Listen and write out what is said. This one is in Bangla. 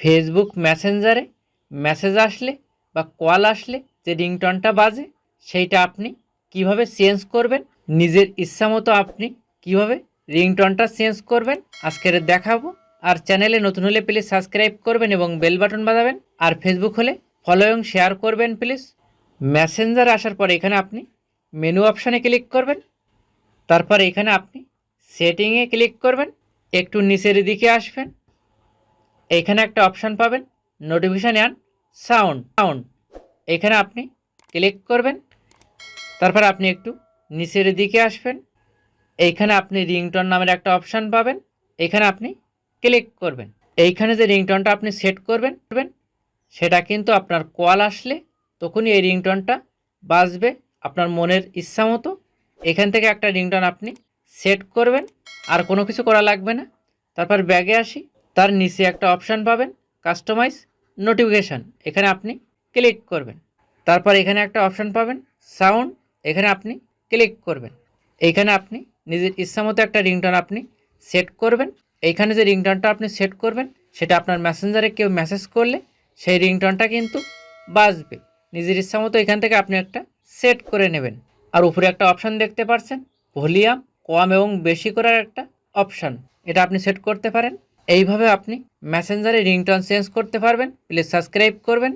ফেসবুক মেসেঞ্জারে মেসেজ আসলে বা কল আসলে যে রিংটনটা বাজে, সেইটা আপনি কীভাবে চেঞ্জ করবেন? নিজের ইচ্ছা মতো আপনি কীভাবে রিংটনটা চেঞ্জ করবেন? আজকের দেখাবো। আর চ্যানেলে নতুন হলে প্লিজ সাবস্ক্রাইব করবেন এবং বেল বাটন বাজাবেন। আর ফেসবুক হলে ফলো এবং শেয়ার করবেন প্লিজ মেসেঞ্জার আসার পরে এখানে আপনি মেনু অপশানে ক্লিক করবেন। তারপর এখানে আপনি সেটিংয়ে ক্লিক করবেন। একটু নিচের দিকে আসবেন। এখানে একটা অপশান পাবেন নোটিফিকেশান অ্যান্ড সাউন্ড সাউন্ড এখানে আপনি ক্লিক করবেন, তারপর আপনি একটু নিচের দিকে আসবেন, এইখানে আপনি রিংটন নামের একটা অপশান পাবেন, এখানে আপনি ক্লিক করবেন। এইখানে যে রিংটনটা আপনি সেট করবেন করবেন সেটা কিন্তু আপনার কল আসলে তখনই এই রিংটনটা বাজবে আপনার মনের ইচ্ছা মতো। এখান থেকে একটা রিংটন আপনি সেট করবেন, আর কোনো কিছু করা লাগবে না। তারপর ব্যাগে আসি তার নিচে একটা অপশান পাবেন, কাস্টমাইজ নোটিফিকেশান। এখানে আপনি ক্লিক করবেন। তারপর এখানে একটা অপশান পাবেন, সাউন্ড। এখানে আপনি ক্লিক করবেন। এইখানে আপনি নিজের ইচ্ছা মতো একটা রিংটন আপনি সেট করবেন। এইখানে যে রিংটনটা আপনি সেট করবেন, সেটা আপনার মেসেঞ্জারে কেউ মেসেজ করলে সেই রিংটনটা কিন্তু বাজবে। নিজের ইচ্ছা মতো এখান থেকে আপনি একটা সেট করে নেবেন। আর উপরে একটা অপশান দেখতে পাচ্ছেন ভলিউম, কম এবং বেশি করার একটা অপশান। এটা আপনি সেট করতে পারেন। এইভাবে আপনি মেসেঞ্জারে রিংটন চেঞ্জ করতে পারবেন। প্লিজ সাবস্ক্রাইব করবেন।